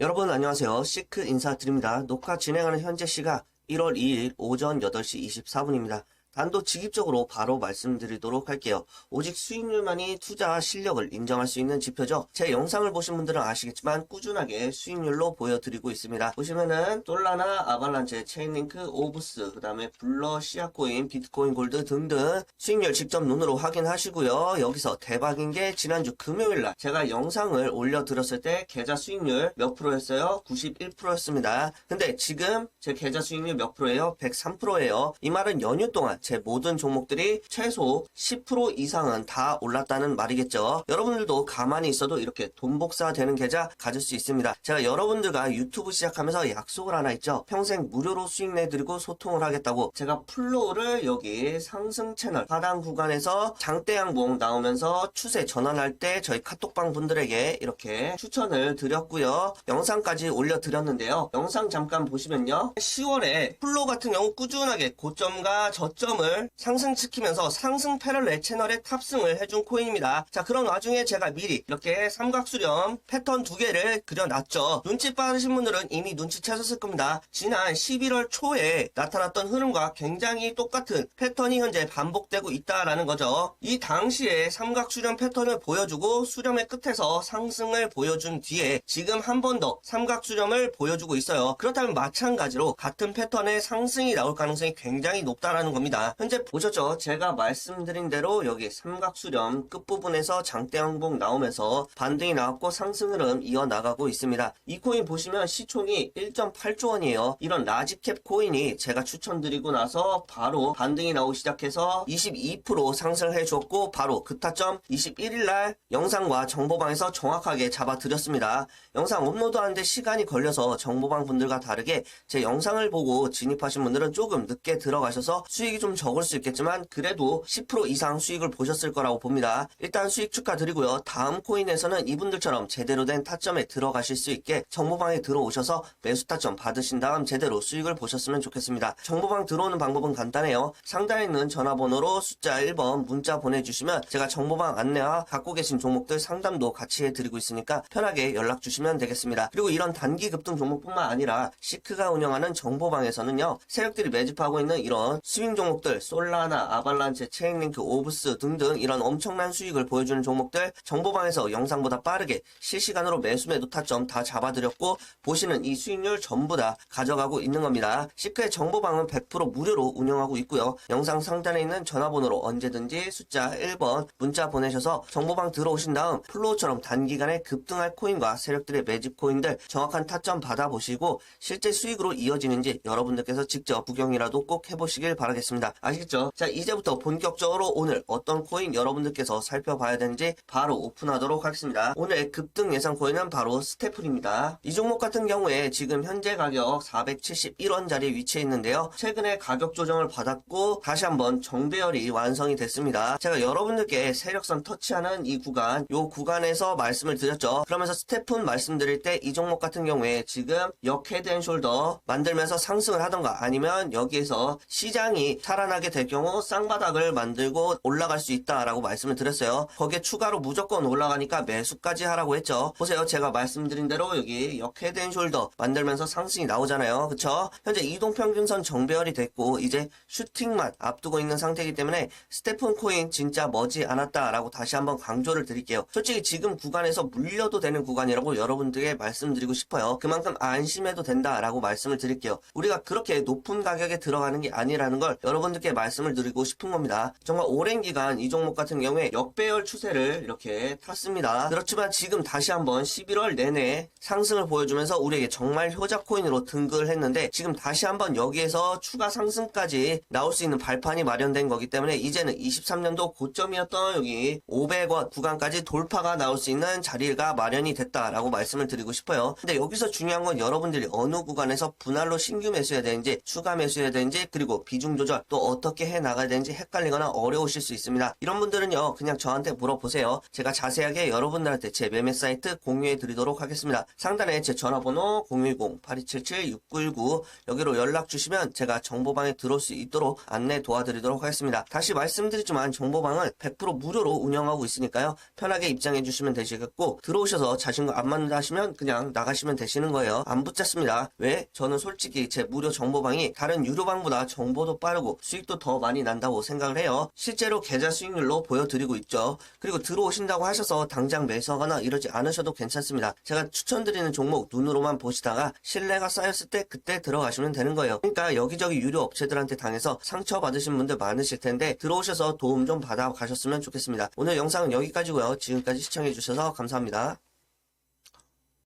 여러분 안녕하세요. 시크 인사드립니다. 녹화 진행하는 현재 시각 1월 2일 오전 8시 24분입니다. 단도직입적으로 바로 말씀드리도록 할게요. 오직 수익률만이 투자 실력을 인정할 수 있는 지표죠. 제 영상을 보신 분들은 아시겠지만 꾸준하게 수익률로 보여드리고 있습니다. 보시면은 솔라나 아발란체, 체인링크, 오브스, 그 다음에 블러, 시아코인, 비트코인 골드 등등 수익률 직접 눈으로 확인하시고요. 여기서 대박인 게 지난주 금요일날 제가 영상을 올려드렸을 때 계좌 수익률 몇 프로였어요? 91%였습니다. 근데 지금 제 계좌 수익률 몇 프로예요? 103%예요. 이 말은 연휴 동안 제 모든 종목들이 최소 10% 이상은 다 올랐다는 말이겠죠. 여러분들도 가만히 있어도 이렇게 돈 복사 되는 계좌 가질 수 있습니다. 제가 여러분들과 유튜브 시작하면서 약속을 하나 했죠. 평생 무료로 수익 내드리고 소통을 하겠다고 제가 플로우를 여기 상승 채널 하단 구간에서 장대양봉 나오면서 추세 전환할 때 저희 카톡방 분들에게 이렇게 추천을 드렸고요. 영상까지 올려드렸는데요. 영상 잠깐 보시면요. 10월에 플로우 같은 경우 꾸준하게 고점과 저점 을 상승시키면서 상승 패럴레 채널에 탑승을 해준 코인입니다. 자 그런 와중에 제가 미리 이렇게 삼각수렴 패턴 두 개를 그려놨죠. 눈치 빠르신 분들은 이미 눈치채셨을 겁니다. 지난 11월 초에 나타났던 흐름과 굉장히 똑같은 패턴이 현재 반복되고 있다라는 거죠. 이 당시에 삼각수렴 패턴을 보여주고 수렴의 끝에서 상승을 보여준 뒤에 지금 한 번 더 삼각수렴을 보여주고 있어요. 그렇다면 마찬가지로 같은 패턴의 상승이 나올 가능성이 굉장히 높다라는 겁니다. 현재 보셨죠? 제가 말씀드린 대로 여기 삼각수렴 끝부분에서 장대 항봉 나오면서 반등이 나왔고 상승 흐름 이어나가고 있습니다. 이 코인 보시면 시총이 1.8조 원이에요. 이런 라지캡 코인이 제가 추천드리고 나서 바로 반등이 나오기 시작해서 22% 상승을 해주었고 바로 그 타점 21일날 영상과 정보방에서 정확하게 잡아드렸습니다. 영상 업로드하는데 시간이 걸려서 정보방 분들과 다르게 제 영상을 보고 진입하신 분들은 조금 늦게 들어가셔서 수익이 좀 적을 수 있겠지만 그래도 10% 이상 수익을 보셨을 거라고 봅니다. 일단 수익 축하드리고요. 다음 코인에서는 이분들처럼 제대로 된 타점에 들어가실 수 있게 정보방에 들어오셔서 매수 타점 받으신 다음 제대로 수익을 보셨으면 좋겠습니다. 정보방 들어오는 방법은 간단해요. 상단에 있는 전화번호로 숫자 1번 문자 보내주시면 제가 정보방 안내와 갖고 계신 종목들 상담도 같이 해드리고 있으니까 편하게 연락 주시면 되겠습니다. 그리고 이런 단기 급등 종목뿐만 아니라 시크가 운영하는 정보방에서는요. 세력들이 매집하고 있는 이런 스윙 종목 들 솔라나, 아발란체, 체인링크, 오브스 등등 이런 엄청난 수익을 보여주는 종목들 정보방에서 영상보다 빠르게 실시간으로 매수 매도 타점 다 잡아드렸고 보시는 이 수익률 전부 다 가져가고 있는 겁니다. 시크의 정보방은 100% 무료로 운영하고 있고요. 영상 상단에 있는 전화번호로 언제든지 숫자 1번 문자 보내셔서 정보방 들어오신 다음 플로우처럼 단기간에 급등할 코인과 세력들의 매집 코인들 정확한 타점 받아보시고 실제 수익으로 이어지는지 여러분들께서 직접 구경이라도 꼭 해보시길 바라겠습니다. 아시겠죠? 자 이제부터 본격적으로 오늘 어떤 코인 여러분들께서 살펴봐야 되는지 바로 오픈하도록 하겠습니다. 오늘 급등 예상 코인은 바로 스테플입니다. 이 종목 같은 경우에 지금 현재 가격 471원짜리 위치해 있는데요. 최근에 가격 조정을 받았고 다시 한번 정배열이 완성이 됐습니다. 제가 여러분들께 세력선 터치하는 이 구간, 요 구간에서 말씀을 드렸죠. 그러면서 스테픈 말씀드릴 때 이 종목 같은 경우에 지금 역 헤드 앤 숄더 만들면서 상승을 하던가 아니면 여기에서 시장이 살아 나게 될 경우 쌍바닥을 만들고 올라갈 수 있다라고 말씀을 드렸어요. 거기에 추가로 무조건 올라가니까 매수까지 하라고 했죠. 보세요. 제가 말씀드린 대로 여기 역 헤드 앤 숄더 만들면서 상승이 나오잖아요. 그쵸? 현재 이동평균선 정배열이 됐고 이제 슈팅만 앞두고 있는 상태이기 때문에 스테픈 코인 진짜 머지 않았다라고 다시 한번 강조를 드릴게요. 솔직히 지금 구간에서 물려도 되는 구간이라고 여러분들에게 말씀드리고 싶어요. 그만큼 안심해도 된다라고 말씀을 드릴게요. 우리가 그렇게 높은 가격에 들어가는 게 아니라는 걸 여러분 들께 말씀을 드리고 싶은 겁니다. 정말 오랜 기간 이 종목 같은 경우에 역배열 추세를 이렇게 탔습니다. 그렇지만 지금 다시 한번 11월 내내 상승을 보여주면서 우리에게 정말 효자 코인으로 등극을 했는데 지금 다시 한번 여기에서 추가 상승까지 나올 수 있는 발판이 마련된 거기 때문에 이제는 23년도 고점이었던 여기 500원 구간까지 돌파가 나올 수 있는 자리가 마련이 됐다라고 말씀을 드리고 싶어요. 근데 여기서 중요한 건 여러분들이 어느 구간에서 분할로 신규 매수해야 되는지 추가 매수해야 되는지 그리고 비중 조절 또 어떻게 해 나가야 되는지 헷갈리거나 어려우실 수 있습니다. 이런 분들은요, 그냥 저한테 물어보세요. 제가 자세하게 여러분들한테 제 매매 사이트 공유해 드리도록 하겠습니다. 상단에 제 전화번호 010-8277-6919 여기로 연락 주시면 제가 정보방에 들어올 수 있도록 안내 도와드리도록 하겠습니다. 다시 말씀드리지만 정보방을 100% 무료로 운영하고 있으니까요. 편하게 입장해 주시면 되시겠고 들어오셔서 자신과 안 맞는다 하시면 그냥 나가시면 되시는 거예요. 안 붙잡습니다. 왜? 저는 솔직히 제 무료 정보방이 다른 유료방보다 정보도 빠르고 수익도 더 많이 난다고 생각을 해요. 실제로 계좌 수익률로 보여드리고 있죠. 그리고 들어오신다고 하셔서 당장 매수하거나 이러지 않으셔도 괜찮습니다. 제가 추천드리는 종목 눈으로만 보시다가 신뢰가 쌓였을 때 그때 들어가시면 되는 거예요. 그러니까 여기저기 유료 업체들한테 당해서 상처받으신 분들 많으실 텐데 들어오셔서 도움 좀 받아 가셨으면 좋겠습니다. 오늘 영상은 여기까지고요. 지금까지 시청해 주셔서 감사합니다.